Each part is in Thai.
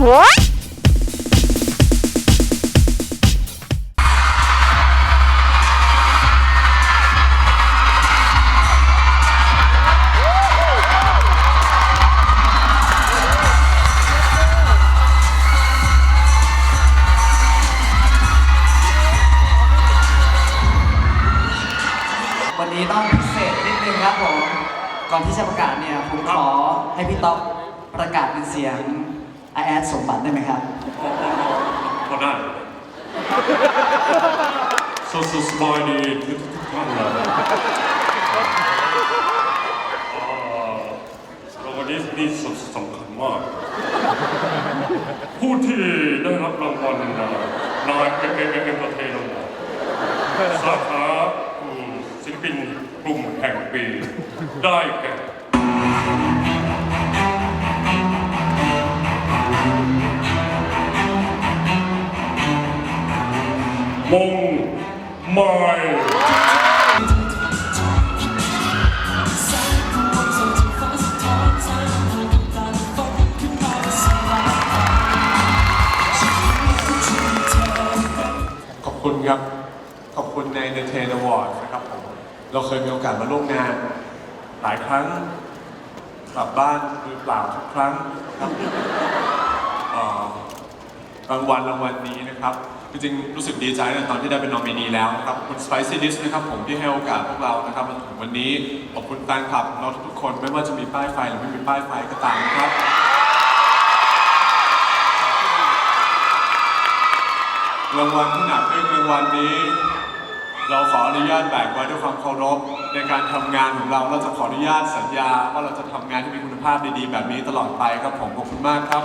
วันนี้ต้องพิเศษนิดนึงครับผม ก่อนที่จะประกาศเนี่ย ผมขอให้พี่ต๊อกประกาศเป็นเสียง ไอแอดสมบัติได้ไหมครับก็ได้ สดสบายดีทุกท่านเลยเอ่อเราวันนี้นี่สำคัญมาก ผู้ที่ได้รับรางวัลนะนายเอ็มเอ็มเอ็มประเทศเราสาขาอืมศิลปินกลุ่มแห่งปี ได้แก่ มงไมายขอบคุณครับ ขอบคุณใน Entertain Award นะครับผม เราเคยมีโอกาสมาร่วมงาน หลายครั้ง กลับบ้านมือเปล่าทุกครั้งครับเอ่อ รางวัลรางวัลนี้นะครับจริงๆรู้สึกดีใจในตอนที่ได้เป็นนอมินีแล้วนะครับขอบคุณ Spicy Dish นะครับผมที่ให้โอกาสพวกเรานะครับมาถึงวันนี้ขอบคุณแฟนคลับเราทุกคนไม่ว่าจะมีป้ายไฟหรือไม่มีป้ายไฟก็ตามนะครับรางวัลที่หนักเรื่องรางวัลนี้ เราขออนุญาตแบกไว้ด้วยความเคารพในการทำงานของเราเราจะขออนุญาตสัญญาว่าเราจะทำงานที่มีคุณภาพดีๆแบบนี้ตลอดไปครับผมขอบคุณมากครับ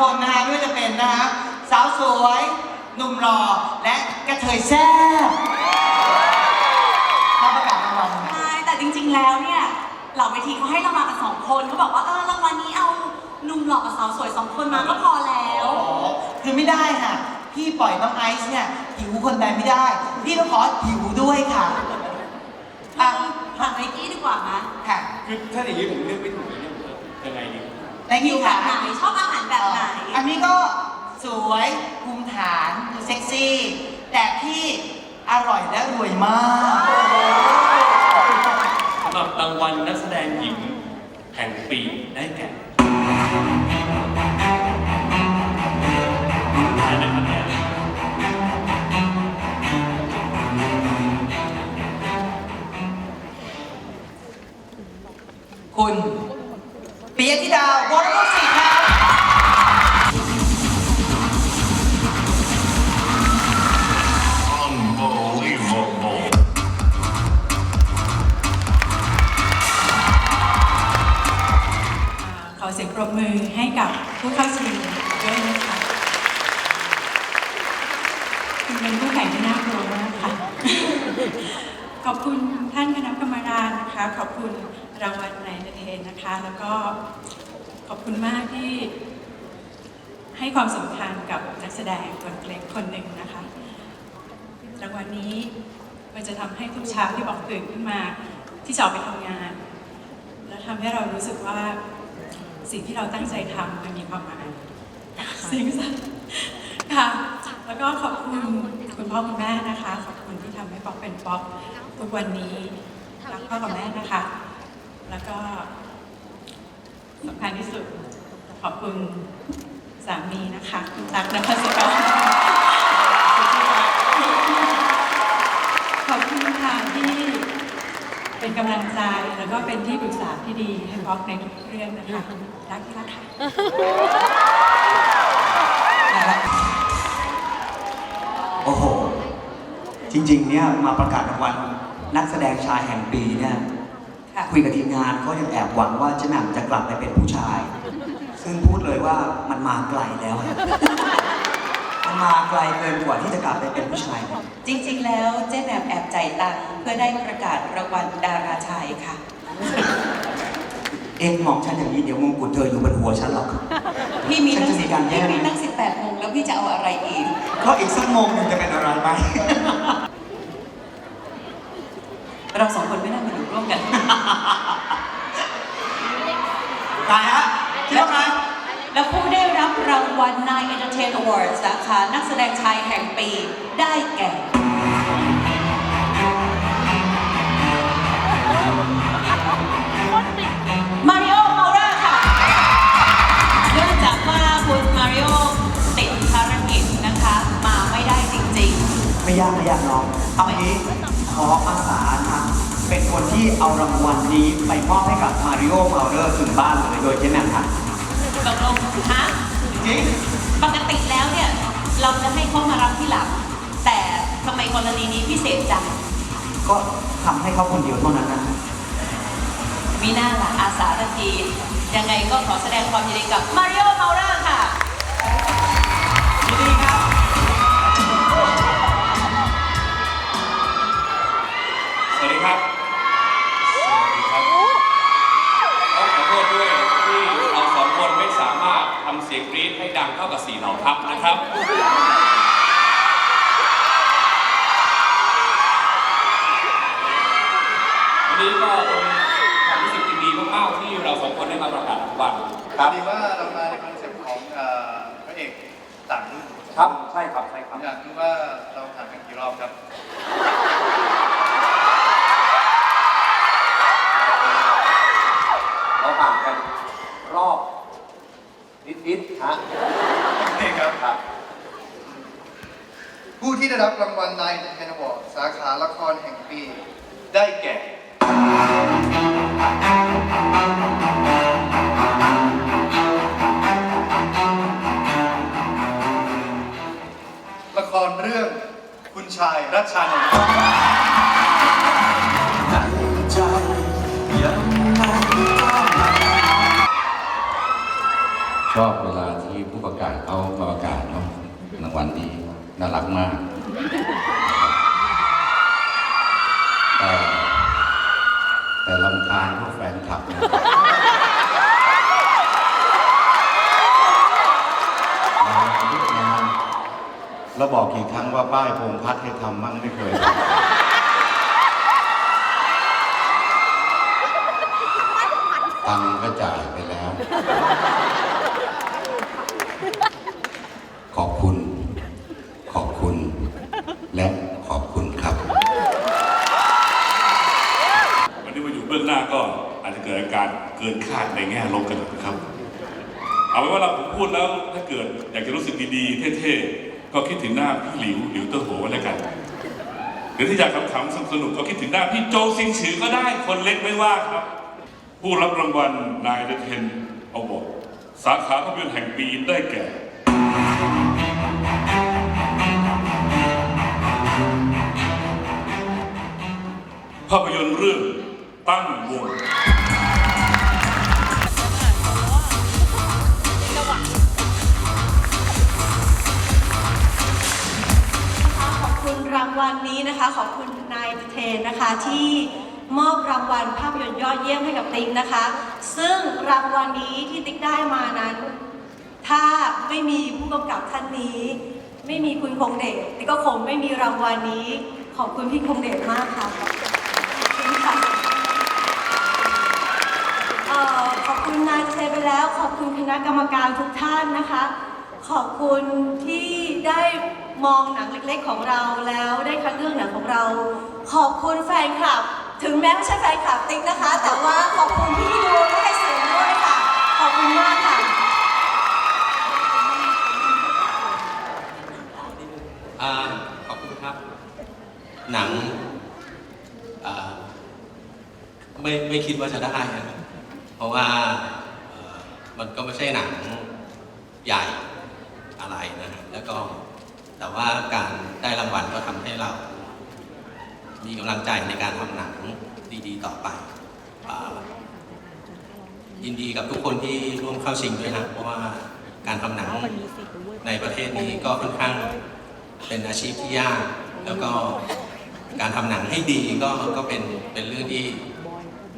คนนะคะไม่ว่าจะเป็นนะคะสาวสวย หนุ่มหล่อและกระเทยแซ่บมาประกาศรางวัลใช่แต่จริงๆ แล้วเนี่ยเหล่าเวทีเขาให้เรามากันสองคนเขาบอกว่าเออรางวัลนี้เอาหนุ่มหล่อกับสาวสวยสองคนมาก็พอแล้ว คือไม่ได้ค่ะ พี่ปล่อยน้องไอซ์เนี่ยหิวคนใดไม่ได้ พี่ต้องขอหิวด้วยค่ะ อะอะถามไนกี้ดีกว่าไหม ค่ะ คือถ้าอย่างนี้ผมเลือกไม่ถูกเนี่ยยังไงดี ในหิกี้วแบค่ะบไหนชอบอาหารแบบไหน อันนี้ก็สวยภูมิฐานดูเซ็กซี่ แต่พี่อร่อยและรวยมากสำหรับรางวัลนักแสดงหญิงแห่งปีได้แก่ใครนะครับเนี่ยคุณปิยธิ ดาววรนุชศรีครับขอเสียงปรบมือให้กับผู้เข้าชิงด้วยนะคะคุณเป็นผู้แข่งที่น่ากลัวมากค่ะ ขอบคุณท่านคณะกรรมการนะคะ ขอบคุณรางวัลในเทนนะคะ แล้วก็ ขอบคุณมากที่ให้ความสำคัญกับนักแสดงคนเล็กคนหนึ่งนะคะรางวัลนี้มันจะทำให้ทุกเช้าที่บอกตื่นขึ้นมาที่จะออกไปทำงาน แล้วทำให้เรารู้สึกว่าสิ่งที่เราตั้งใจทำมันมีความหมายสิ่งสักค่ะแล้วก็ขอบคุณคุณพ่อคุณแม่นะคะ ขอบคุณที่ทำให้ป๊อกเป็นป๊อกทุกวันนี้รักพ่อกับแม่นะคะ แล้วก็ สำคัญที่สุด ขอบคุณสามีนะคะคุณตั๊กนภัสกรขอบคุณค่ะที่เป็นกำลังใจแล้วก็เป็นที่ปรึกษาที่ดีให้ป๊อกในทุกเรื่องนะคะรักที่รักค่ะโอ้โห จริงๆเนี่ยมาประกาศรางวัลนักแสดงชายแห่งปีเนี่ย ค่ะคุยกับทีมงานก็ยังแอบหวังว่าเจ๊แหม่มจะกลับไปเป็นผู้ชาย ซึ่งพูดเลยว่ามันมาไกลแล้วอะมันมาไกลเกินกว่าที่จะกลับไปเป็นผู้ชายจริงๆ แล้วเจ๊แหม่มแอบจ่ายตังค์เพื่อได้ประกาศรางวัลดาราชายค่ะ เอ็งมองฉันอย่างนี้เดี๋ยวมงกุฎเธออยู่บนหัวฉันหรอก พี่มีฉันตั้งจะมีสิบการแย่พี่งมีตั้ง18โมงแล้วพี่จะเอาอะไรอีก ก็อีกสักโมงหนึงจะเป็นอะไรไหม เราสองคนไม่น่ามาอยู่ร่วมกัน ตายฮะคิดว่าใครและผู้ได้รับรางวัล Nine Entertain Awards สาขานักแสดงชายแห่งปีได้แก่ มาริโอเมาราค่ะเนื่องจากว่าคุณมาริโอติดภารกิจนะคะ มาไม่ได้จริง ๆ ไม่ยากไม่ยากน้องเอางี้ขออาสานะครับ เป็นคนที่เอารางวัลนี้ไปมอบให้กับมาริโอมาเลอร์ถึงบ้านเลยโดยเจ๊แหม่มครับตกลงฮะจริงปกติแล้วเนี่ยเราจะให้เขามารับที่หลัง แต่ทำไมกรณีนี้พิเศษจัง ก็ทำให้เขาคนเดียวเท่านั้นนะมีหน้าละอาสาทันทียังไงก็ขอแสดงความยินดีกับมาริโอเมาราค่ะำเสียงกรี๊ดให้ดังเท่ากับสี่เหล่าทัพนะครับ วันนี้ก็เป็นความรู้สึกที่ดีมากๆที่เราสองคนได้มาประกาศรางวัลพอดีว่าเรามาในคอนเซ็ปต์ของเอ่อพระเอกต่างรุ่นครับ ใช่ครับ ใช่คผรับ มอยากรู้ว่าเราถ่ายกันกี่รอบครับ เราห่างกันรอบนิดๆ ฮะนี่ครับ ผู้ที่ได้รับรางวัลนายเทนวอร์สาขาละครแห่งปี ได้แก่ละครเรื่องคุณชายรัชชานนท์ชอบเวลาที่ผู้ ประกาศเขามาประกาศเนาะรางวัลนี้น่ารักมากแต่แต่ลำคาญพวกแฟนคลับนะมาทุกงานแล้วบอกกี่ครั้งว่าป้ายพงพัดให้ทำมั่งไม่เคยทำตังค์ก็จ่ายไปแล้ว ขอบคุณ ขอบคุณ และขอบคุณครับ วันนี้มาอยู่เบื้อง หน้าก็อาจจะเกิดอาการเกินคาดในแง่ลบกันนะครับ เอาไว้ว่าเราผมพูดแล้วถ้าเกิดอยากจะรู้สึกดีๆ เท่ๆ ก็คิดถึงหน้าพี่หลิวหลิวเตอร์โหไว้แล้วกัน หรือถ้าอยากขำๆสนุกๆก็คิดถึงหน้าพี่โจซิงฉือก็ได้คนเล็กไม่ว่าครับ ผู้รับรางวัลนายเดเทนเอาบอกสาขาภาพยนตร์แห่งปีได้แก่ภาพยนตร์เรื่อง ตั้งวง ขอบคุณรางวัลนี้นะคะ ขอบคุณนายเทนนะคะ ที่มอบรางวัลภาพยนตร์ยอดเยี่ยมให้กับติ๊กนะคะ ซึ่งรางวัลนี้ที่ติ๊กได้มานั้น ถ้าไม่มีผู้กำกับท่านนี้ ไม่มีคุณคงเดชติ๊กก็คงไม่มีรางวัลนี้ ขอบคุณพี่คงเดชมากค่ะ ขอบคุณนายเทไปแล้ว ขอบคุณคณะกรรมการทุกท่านนะคะ ขอบคุณที่ได้มองหนังเล็กๆของเราแล้วได้คัดเลือกหนังของเรา ขอบคุณแฟนคลับ ถึงแม้ไม่ใช่แฟนคลับติ๊กนะคะ แต่ว่าขอบคุณที่ดูและให้เสียงด้วยค่ะ ขอบคุณมากค่ะ อ่าขอบคุณครับ หนังอ่าไม่ไม่คิดว่าจะได้นะครับ เพราะว่ามันก็ไม่ใช่หนังใหญ่อะไรนะฮะแล้วก็แต่ว่าการได้รางวัลก็ทำให้เรา มีกำลังใจในการทำหนังดีๆ ต่อไปอยินดีกับทุกคนที่ร่วมเข้าชิงด้วยนะ เพราะว่าการทำหนังในประเทศนี้ก็ค่อนข้างเป็นอาชีพที่ยาก แล้วก็การทำหนังให้ดีก็ก็เป็นเป็นเรื่องที่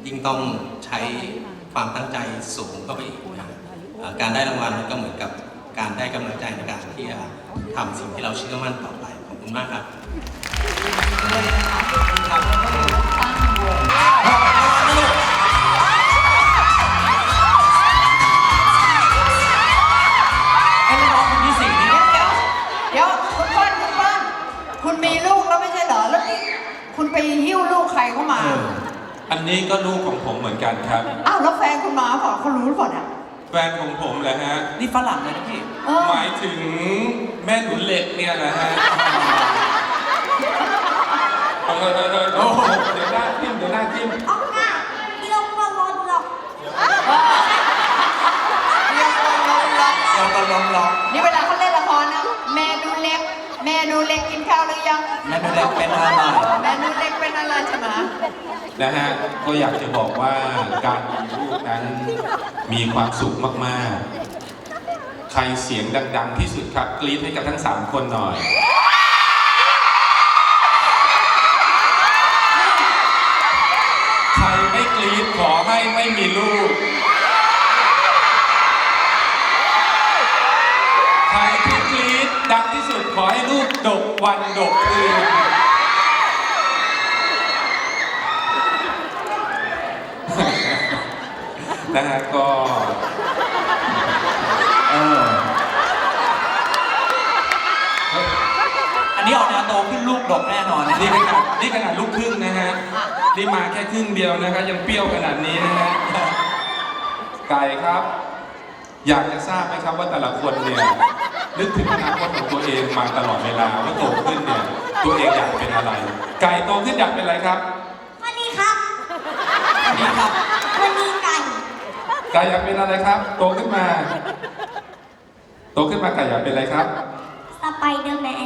ยิ่งต้องใช้ ความตั้งใจสูงเข้าไปอีกนะเอ่อการได้รางวัลมันก็เหมือนกับการได้กำลังใจในการที่จะทำสิ่งที่เราเชื่อมั่นต่อไปขอบคุณมากครับไอ้น้องคนที่สี่นี่เดี๋ยวเดี๋ยวเดี๋ยวคุณเปิ้ลคุณเปิ้ลคุณมีลูกแล้วไม่ใช่เหรอแล้วนี่คุณไปหิ้วลูกใครเข้ามา อันนี้ก็ลูกของผมเหมือนกันครับ อ้าวแล้วแฟนคุณมาเปล่าเขารู้หรือเปล่าเนี่ยแฟนของผมแหละฮะ นี่ฝรั่งเลยนะพี่ เออหมายถึงแม่หนุนเหล็กเนี่ยนะฮะเออเออเออเออโอ้โหเดี๋ยวหน้าทิ่มเดี๋ยวหน้าทิ่มออกหน้าพี่ลงก็รถหรอกเรียกว่าลงล็อกเราก็ลองลองนี่เวลาเขาเล่นละครนะแม่ดูเล็ก แม่ดูเล็กกินข้าวหรือยัง แม่ดูเล็กเป็นอะไรแม่ดูเล็กเป็นอะไรใช่ไหมนะฮะก็อยากจะบอกว่าการมีลูกนั้นมีความสุขมากๆ ใครเสียงดัง ๆ ที่สุดครับกรี๊ดให้กับทั้งสามคนหน่อยใครไม่กรี๊ดขอให้ไม่มีลูก วันดกคืนนะฮะก็เอออันนี้ออกแนวโตขึ้นลูกดกแน่นอนนะนี่ขนาดนี่ขนาดลูกครึ่งนะฮะนี่มาแค่ครึ่งเดียวนะครับยังเปรี้ยวขนาดนี้นะฮะไก่ครับ อยากจะทราบไหมครับว่าแต่ละคนเนี่ยนึกถึงอนาคตของตัวเองมาตลอดเวลาว่าโตขึ้นเนี่ยตัวเองอยากเป็นอะไร ไก่โตขึ้นอยากเป็นอะไรครับวันนี้ครับนี่ครับวันนี้ไก่ไก่อยากเป็นอะไรครับ โตขึ้นมา โตขึ้นมาไก่อยากเป็นอะไรครับสไปเดอร์แมน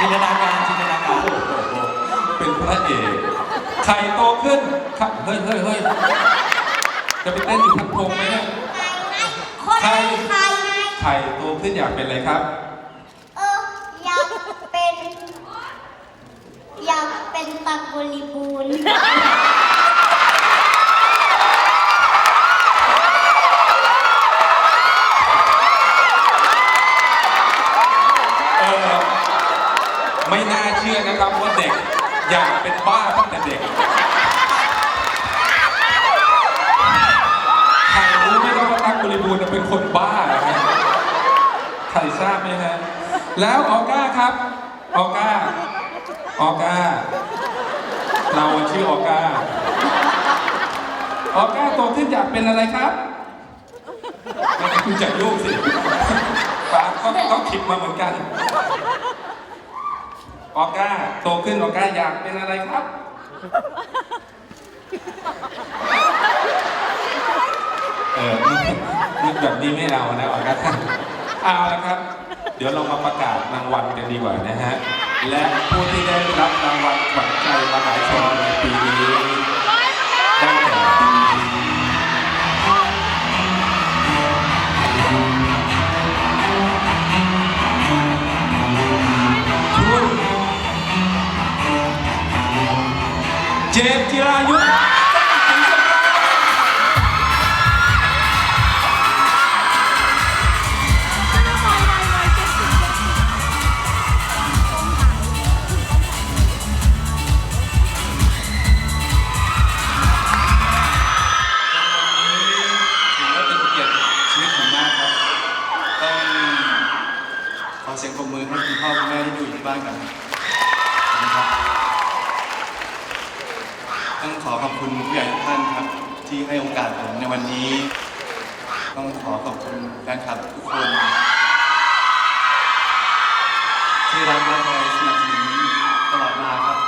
จินตนาการจินตนาการเป็นพระเอกไข่โตขึ้นครับเฮ้ยเฮ้ยเฮ้ย จะไปเต้นอยู่พันพงไหมเนี่ยคนใครไทยไงไข่โตขึ้นอยากเป็นอะไรครับ เอออยากเป็น อยากเป็นตักบริบูรณ์เออไม่น่าเชื่อนะครับว่าเด็กอยากเป็นบ้าตั้งแต่เด็ก ว่าตั๊กบริบูรณ์เป็นคนบ้านะฮะใครทราบไหมฮะ แล้วออก้าครับ ออก้า ออก้า เราชื่อออก้า ออก้าโตขึ้นอยากเป็นอะไรครับคุณจะยุ่งสิป้าก็ต้องคิดมาเหมือนกัน ออก้า โตขึ้นออก้าอยากเป็นอะไรครับ เออ แบบนี้ไม่เอานะออก้าเอาละครับ เดี๋ยวเรามาประกาศรางวัลกันดีกว่านะฮะ และผู้ที่ได้รับรางวัลขวัญใจมหาชนในปีนี้ได้แก่คุณเจมจิรายุ คุณแฟนคลับทุกคน ที่รักและคอยสนับสนุนตลอดมาครับ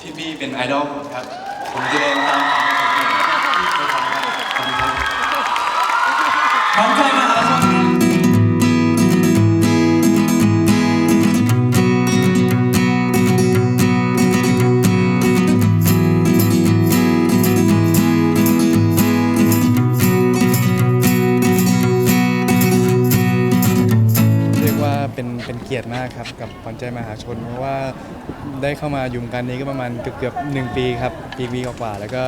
ที่บี้เป็นไอดอลผมครับ ผมจะเดินตามทาคนอื่นที่เคยทำครับขอบคุณครับ เกียรติมากครับกับขวัญใจมหาชน เพราะว่าได้เข้ามาอยู่วงการนี้ก็ประมาณเกือบเกือบหนึ่งปีครับปีวีกว่าๆแล้วก็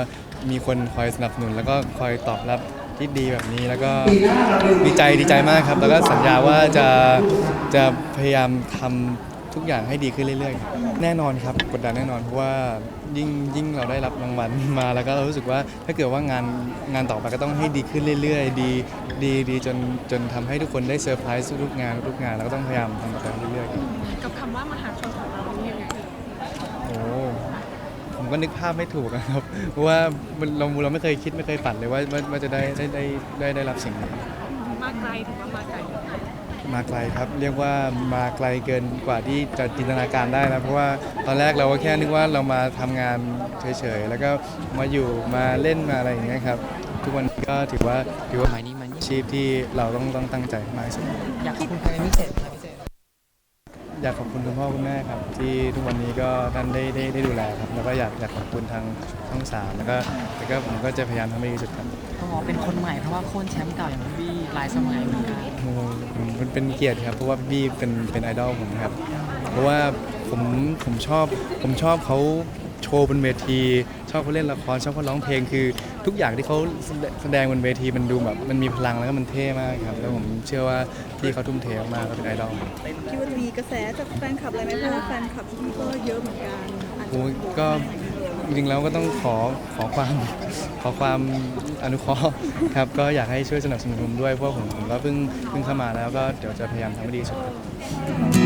มีคนคอยสนับสนุน แล้วก็คอยตอบรับที่ดีแบบนี้แล้วก็ดีใจดีใจมากครับ แล้วก็สัญญาว่าจะจะพยายามทำทุกอย่างให้ดีขึ้นเรื่อยๆ แน่นอนครับกดดันแน่นอนเพราะว่า ยิ่งยิ่งเราได้รับรางวัลมาแล้วก็เรารู้สึกว่าถ้าเกิดว่างานงานต่อไปก็ต้องให้ดีขึ้นเรื่อยๆ ดีดีดีจนจนทำให้ทุกคนได้เซอร์ไพรส์ทุกๆงานทุกๆงานแล้วก็ต้องพยายามทำต่อไปเรื่อยๆครับกับคำว่ามหาชนของเรานี่ยังไงโอ้ผมก็นึกภาพไม่ถูกอะครับเพราะว่ามันเราเราไม่เคยคิดไม่เคยฝันเลยว่าว่าว่าจะได้ได้ได้ได้ได้รับสิ่งนี้ มาไกลถือว่ามาไกล มาไกลครับ เรียกว่ามาไกลเกินกว่าที่จะจินตนาการได้นะเพราะว่าตอนแรกเราก็แค่นึกว่าเรามาทำงานเฉยๆ แล้วก็มาอยู่มาเล่นมาอะไรอย่างเงี้ยครับ ทุกวันนี้ก็ถือว่าถือว่าอาชีพที่เราต้องต้องตั้งใจมากที่สุดอยากขอบคุณใครเป็นพิเศษไหมพิเศษอยากขอบคุณคุณพ่อคุณแม่ครับ ที่ทุกวันนี้ก็ท่านได้ได้ได้ดูแลครับ แล้วก็อยากอยากขอบคุณทางช่องสามแล้วก็แล้วก็ผมก็จะพยายามทำให้ดีที่สุดครับต้องบอกเป็นคนใหม่เพราะว่าโค่นแชมป์เก่าอย่างพี่บี้ หลายสมัยเหมือนกันโอ้โหผมมันเป็นเกียรติครับ เพราะว่าพี่เป็นเป็นไอดอลผมครับ เพราะว่าผมผมชอบผมชอบเขาโชว์บนเวที ชอบเขาเล่นละครชอบเขาร้องเพลงคือ ทุกอย่างที่เขาแสดงบนเวทีมันดูแบบมันมีพลังแล้วก็มันเท่มากครับ แล้วผมเชื่อว่าพี่เขาทุ่มเทมากๆเขาเป็นไอดอลคิดว่าจะมีกระแสจากแฟนคลับอะไรไหมเพราะว่าแฟนคลับที่นี่ก็เยอะเหมือนกันอาจจะโอ้ยก็ จริงๆแล้วก็ต้องขอขอความขอความอนุเคราะห์ครับก็อยากให้ช่วยสนับสนุนผมด้วยเพราะผมผมก็เพิ่งเพิ่งเข้ามาแล้วก็เดี๋ยวจะพยายามทำให้ดีที่สุดครับ